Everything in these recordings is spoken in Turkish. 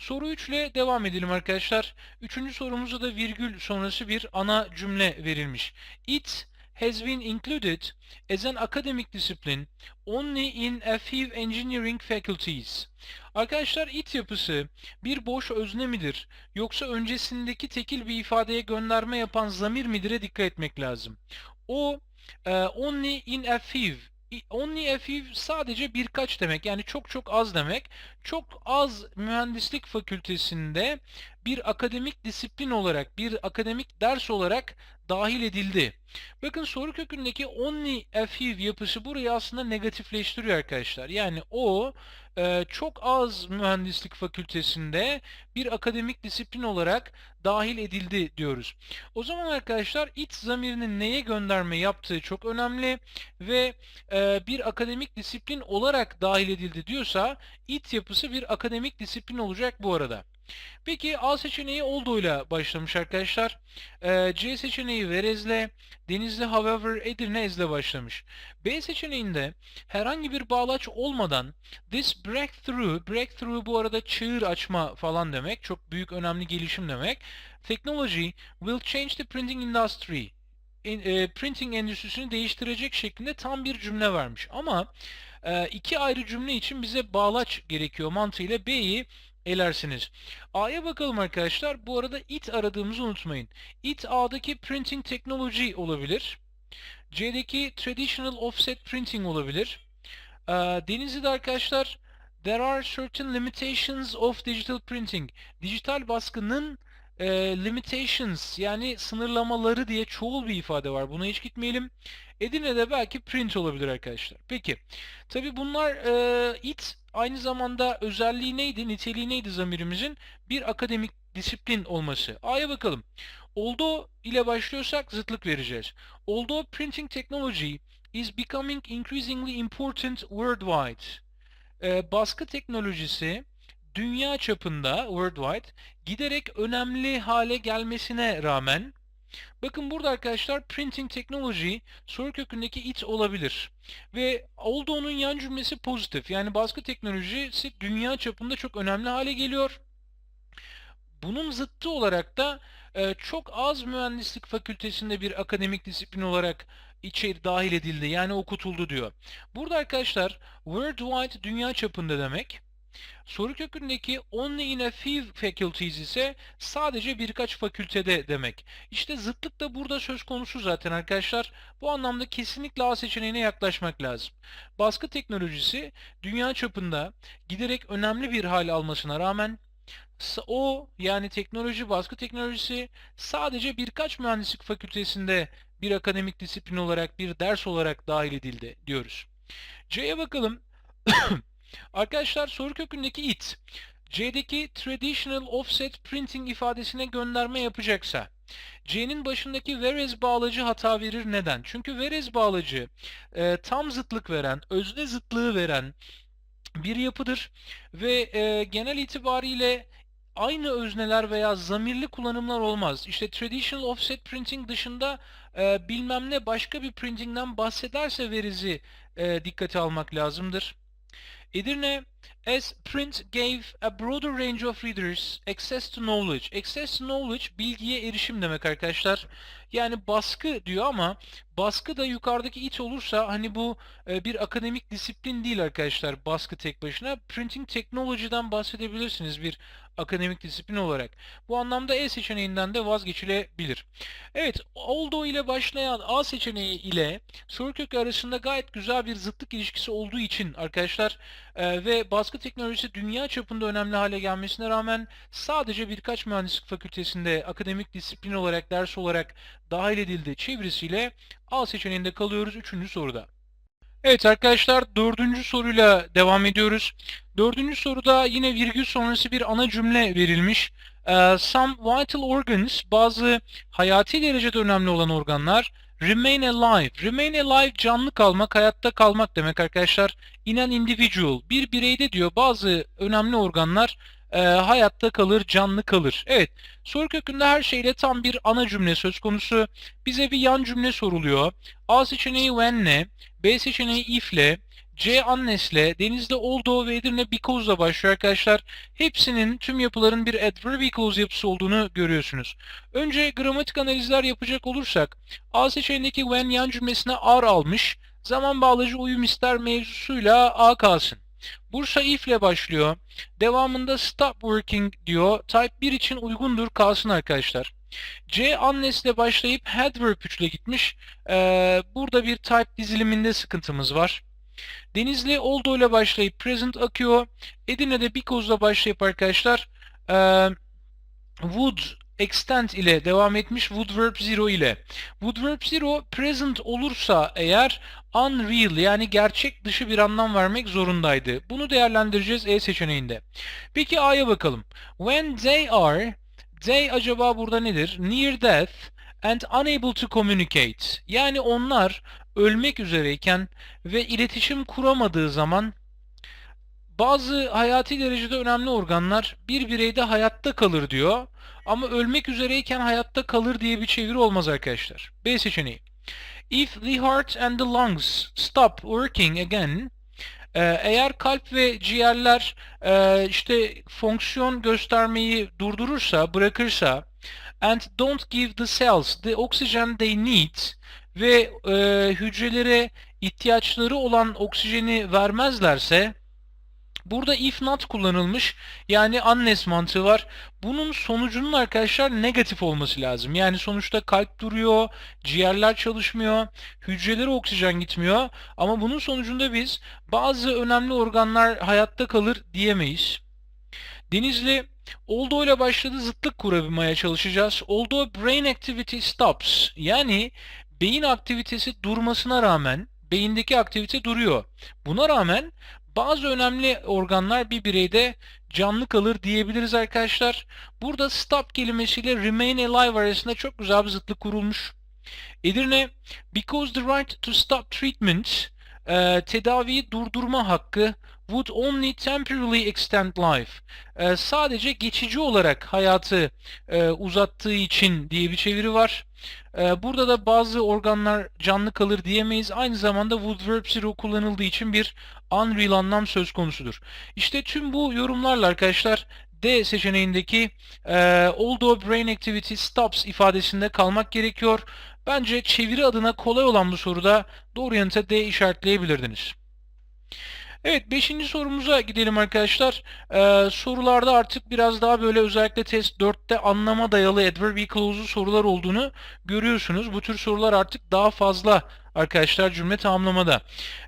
Soru 3 ile devam edelim arkadaşlar. Üçüncü sorumuzda da virgül sonrası bir ana cümle verilmiş. It has been included as an academic discipline only in a few engineering faculties. Arkadaşlar it yapısı bir boş özne midir yoksa öncesindeki tekil bir ifadeye gönderme yapan zamir midir'e dikkat etmek lazım. O e, only in a few only a few sadece birkaç demek yani çok çok az demek. Çok az mühendislik fakültesinde bir akademik disiplin olarak bir akademik ders olarak dahil edildi. Bakın soru kökündeki only a few yapısı burayı aslında negatifleştiriyor arkadaşlar. Yani o çok az mühendislik fakültesinde bir akademik disiplin olarak dahil edildi diyoruz. O zaman arkadaşlar it zamirinin neye gönderme yaptığı çok önemli ve bir akademik disiplin olarak dahil edildi diyorsa it yapısı bir akademik disiplin olacak bu arada. Peki A seçeneği olduğuyla başlamış arkadaşlar. Ee, C seçeneği Verez'le, Denizli however Edirne ez'le başlamış. B seçeneğinde herhangi bir bağlaç olmadan this breakthrough, breakthrough bu arada çığır açma falan demek. Çok büyük önemli gelişim demek. Technology will change the printing industry. In- e, printing endüstrisini değiştirecek şeklinde tam bir cümle vermiş. Ama e, iki ayrı cümle için bize bağlaç gerekiyor mantığıyla B'yi elersiniz. A'ya bakalım arkadaşlar. Bu arada it aradığımızı unutmayın. It A'daki printing technology olabilir. C'deki traditional offset printing olabilir. Ee, Denizli'de arkadaşlar there are certain limitations of digital printing. Dijital baskının e, limitations yani sınırlamaları diye çoğul bir ifade var. Buna hiç gitmeyelim. Edirne'de belki print olabilir arkadaşlar. Peki. Tabi bunlar e, it aynı zamanda özelliği neydi, niteliği neydi zamirimizin? Bir akademik disiplin olması. A'ya bakalım. Although ile başlıyorsak zıtlık vereceğiz. Although printing technology is becoming increasingly important worldwide. Ee, baskı teknolojisi dünya çapında worldwide giderek önemli hale gelmesine rağmen bakın burada arkadaşlar printing technology soru kökündeki it olabilir. Ve olduğunun yan cümlesi pozitif. Yani baskı teknolojisi dünya çapında çok önemli hale geliyor. Bunun zıttı olarak da e, çok az mühendislik fakültesinde bir akademik disiplin olarak içeri dahil edildi. Yani okutuldu diyor. Burada arkadaşlar worldwide dünya çapında demek. Soru kökündeki only in a few faculties ise sadece birkaç fakültede demek. İşte zıtlık da burada söz konusu zaten arkadaşlar. Bu anlamda kesinlikle A seçeneğine yaklaşmak lazım. Baskı teknolojisi dünya çapında giderek önemli bir hal almasına rağmen o yani teknoloji, baskı teknolojisi sadece birkaç mühendislik fakültesinde bir akademik disiplin olarak, bir ders olarak dahil edildi diyoruz. C'ye bakalım. Arkadaşlar soru kökündeki it, C'deki traditional offset printing ifadesine gönderme yapacaksa, C'nin başındaki whereas bağlacı hata verir. Neden? Çünkü whereas bağlacı e, tam zıtlık veren, özne zıtlığı veren bir yapıdır ve e, genel itibariyle aynı özneler veya zamirli kullanımlar olmaz. İşte traditional offset printing dışında e, bilmem ne başka bir printingden bahsederse verizi e, dikkate almak lazımdır. Edirne as print gave a broader range of readers access to knowledge. Access to knowledge bilgiye erişim demek arkadaşlar. Yani baskı diyor ama baskı da yukarıdaki it olursa hani bu e, bir akademik disiplin değil arkadaşlar baskı tek başına. Printing technology'den bahsedebilirsiniz bir akademik disiplin olarak. Bu anlamda E seçeneğinden de vazgeçilebilir. Evet, although ile başlayan A seçeneği ile soru kökü arasında gayet güzel bir zıtlık ilişkisi olduğu için arkadaşlar e, ve baskı teknolojisi dünya çapında önemli hale gelmesine rağmen sadece birkaç mühendislik fakültesinde akademik disiplin olarak, ders olarak dahil edildi çevirisiyle A seçeneğinde kalıyoruz 3. soruda. Evet arkadaşlar dördüncü soruyla devam ediyoruz. Dördüncü soruda yine virgül sonrası bir ana cümle verilmiş. Ee, some vital organs, bazı hayati derecede önemli olan organlar remain alive. Remain alive canlı kalmak, hayatta kalmak demek arkadaşlar. In an individual, bir bireyde diyor bazı önemli organlar e, hayatta kalır, canlı kalır. Evet, soru kökünde her şeyle tam bir ana cümle söz konusu. Bize bir yan cümle soruluyor. A seçeneği when'le, B seçeneği if'le, C unless'le, denizde although ve Edirne because'la başlıyor arkadaşlar. Hepsinin tüm yapıların bir adverbial clause yapısı olduğunu görüyorsunuz. Önce gramatik analizler yapacak olursak A seçeneğindeki when yan cümlesine are almış. Zaman bağlacı uyum ister mevzusuyla A kalsın. Bursa if ile başlıyor. Devamında stop working diyor. Type 1 için uygundur kalsın arkadaşlar. C unless ile başlayıp had verb 3 ile gitmiş. Ee, burada bir type diziliminde sıkıntımız var. Denizli although ile başlayıp present akıyor. Edirne'de because ile başlayıp arkadaşlar ee, would extend ile devam etmiş would verb zero ile. Would verb zero present olursa eğer unreal yani gerçek dışı bir anlam vermek zorundaydı. Bunu değerlendireceğiz E seçeneğinde. Peki A'ya bakalım. When they are, they acaba burada nedir? Near death and unable to communicate. Yani onlar ölmek üzereyken ve iletişim kuramadığı zaman bazı hayati derecede önemli organlar bir bireyde hayatta kalır diyor. Ama ölmek üzereyken hayatta kalır diye bir çeviri olmaz arkadaşlar. B seçeneği. If the heart and the lungs stop working again, e, eğer kalp ve ciğerler e, işte fonksiyon göstermeyi durdurursa, bırakırsa and don't give the cells the oxygen they need ve e, hücrelere ihtiyaçları olan oksijeni vermezlerse Burada if not kullanılmış yani unless mantığı var. Bunun sonucunun arkadaşlar negatif olması lazım. Yani sonuçta kalp duruyor, ciğerler çalışmıyor, hücrelere oksijen gitmiyor. Ama bunun sonucunda biz bazı önemli organlar hayatta kalır diyemeyiz. Denizli although ile başladı zıtlık kurabilmeye çalışacağız. Although brain activity stops yani beyin aktivitesi durmasına rağmen beyindeki aktivite duruyor. Buna rağmen bazı önemli organlar bir bireyde canlı kalır diyebiliriz arkadaşlar. Burada stop kelimesiyle remain alive arasında çok güzel bir zıtlık kurulmuş. Edirne, because the right to stop treatment, e, tedaviyi durdurma hakkı would only temporarily extend life. E, sadece geçici olarak hayatı e, uzattığı için diye bir çeviri var. E, burada da bazı organlar canlı kalır diyemeyiz. Aynı zamanda would verb zero kullanıldığı için bir unreal anlam söz konusudur. İşte tüm bu yorumlarla arkadaşlar D seçeneğindeki e, although brain activity stops ifadesinde kalmak gerekiyor. Bence çeviri adına kolay olan bu soruda doğru yanıta D işaretleyebilirdiniz. Evet 5. sorumuza gidelim arkadaşlar. Ee, sorularda artık biraz daha böyle özellikle test 4'te anlama dayalı adverb clause'lu sorular olduğunu görüyorsunuz. Bu tür sorular artık daha fazla arkadaşlar cümle tamamlamada.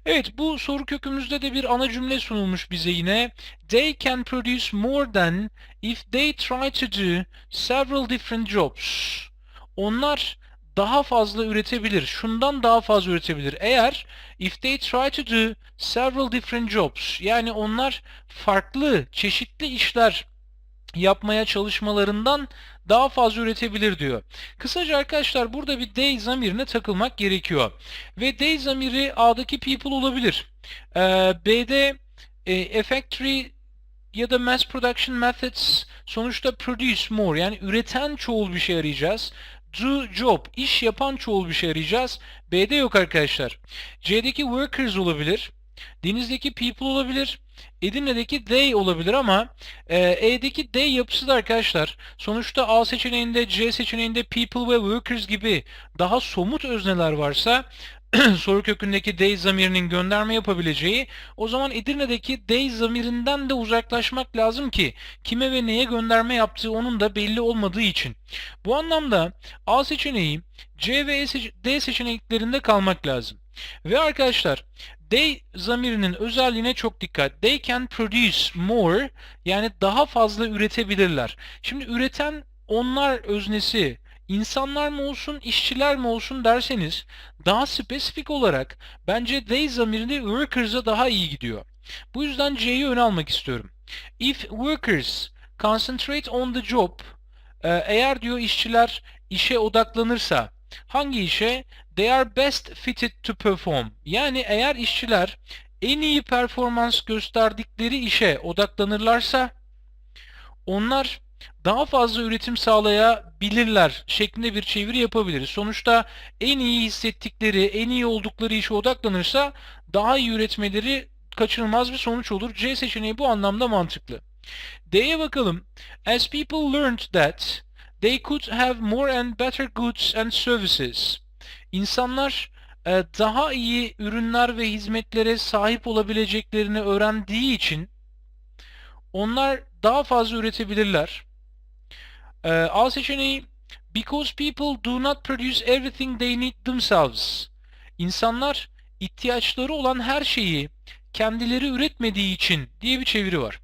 Evet bu soru kökümüzde de bir ana cümle sunulmuş bize yine. They can produce more than if they try to do several different jobs. Onlar daha fazla üretebilir. Şundan daha fazla üretebilir. Eğer if they try to do several different jobs yani onlar farklı, çeşitli işler yapmaya çalışmalarından daha fazla üretebilir diyor. Kısaca arkadaşlar burada bir they zamirine takılmak gerekiyor. Ve they zamiri A'daki people olabilir. Ee, B'de e, factory ya da mass production methods sonuçta produce more yani üreten çoğul bir şey arayacağız. Do job iş yapan çoğul bir şey arayacağız. B'de yok arkadaşlar. C'deki workers olabilir. Deniz'deki people olabilir. Edirne'deki they olabilir ama e, E'deki they yapısı da arkadaşlar sonuçta A seçeneğinde, C seçeneğinde people ve workers gibi daha somut özneler varsa soru kökündeki they zamirinin gönderme yapabileceği o zaman Edirne'deki they zamirinden de uzaklaşmak lazım ki kime ve neye gönderme yaptığı onun da belli olmadığı için. Bu anlamda A seçeneği C ve e seçe D seçeneklerinde kalmak lazım. Ve arkadaşlar they zamirinin özelliğine çok dikkat. They can produce more yani daha fazla üretebilirler. Şimdi üreten onlar öznesi insanlar mı olsun, işçiler mi olsun derseniz daha spesifik olarak bence they zamirinde workers'a daha iyi gidiyor. Bu yüzden C'yi öne almak istiyorum. If workers concentrate on the job e, eğer diyor işçiler işe odaklanırsa hangi işe? They are best fitted to perform. Yani eğer işçiler en iyi performans gösterdikleri işe odaklanırlarsa onlar daha fazla üretim sağlayabilirler şeklinde bir çeviri yapabiliriz. Sonuçta en iyi hissettikleri, en iyi oldukları işe odaklanırsa daha iyi üretmeleri kaçınılmaz bir sonuç olur. C seçeneği bu anlamda mantıklı. D'ye bakalım. As people learned that they could have more and better goods and services. İnsanlar e, daha iyi ürünler ve hizmetlere sahip olabileceklerini öğrendiği için onlar daha fazla üretebilirler. E, A seçeneği Because people do not produce everything they need themselves. İnsanlar ihtiyaçları olan her şeyi kendileri üretmediği için diye bir çeviri var.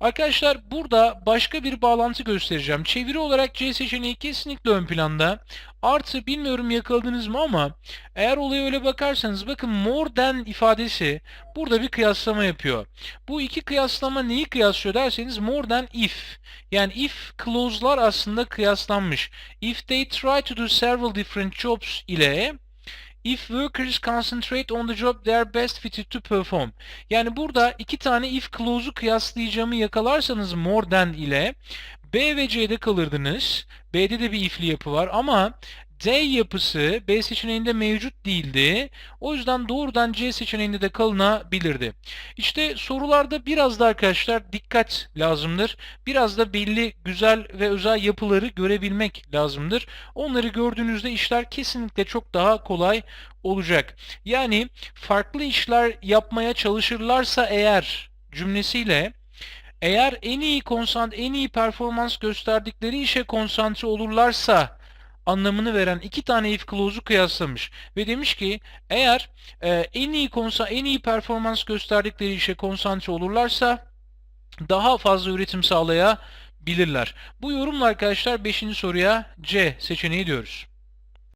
Arkadaşlar burada başka bir bağlantı göstereceğim. Çeviri olarak C seçeneği kesinlikle ön planda. Artı bilmiyorum yakaladınız mı ama eğer olaya öyle bakarsanız bakın more than ifadesi burada bir kıyaslama yapıyor. Bu iki kıyaslama neyi kıyaslıyor derseniz more than if. Yani if clause'lar aslında kıyaslanmış. If they try to do several different jobs ile If workers concentrate on the job they are best fitted to perform. Yani burada iki tane if clause'u kıyaslayacağımı yakalarsanız more than ile B ve C'de kalırdınız. B'de de bir if'li yapı var ama D yapısı B seçeneğinde mevcut değildi. O yüzden doğrudan C seçeneğinde de kalınabilirdi. İşte sorularda biraz da arkadaşlar dikkat lazımdır. Biraz da belli güzel ve özel yapıları görebilmek lazımdır. Onları gördüğünüzde işler kesinlikle çok daha kolay olacak. Yani farklı işler yapmaya çalışırlarsa eğer cümlesiyle eğer en iyi konsant en iyi performans gösterdikleri işe konsantre olurlarsa anlamını veren iki tane if clause'u kıyaslamış ve demiş ki eğer e, en iyi konsa en iyi performans gösterdikleri işe konsantre olurlarsa daha fazla üretim sağlayabilirler. Bu yorumla arkadaşlar 5. soruya C seçeneği diyoruz.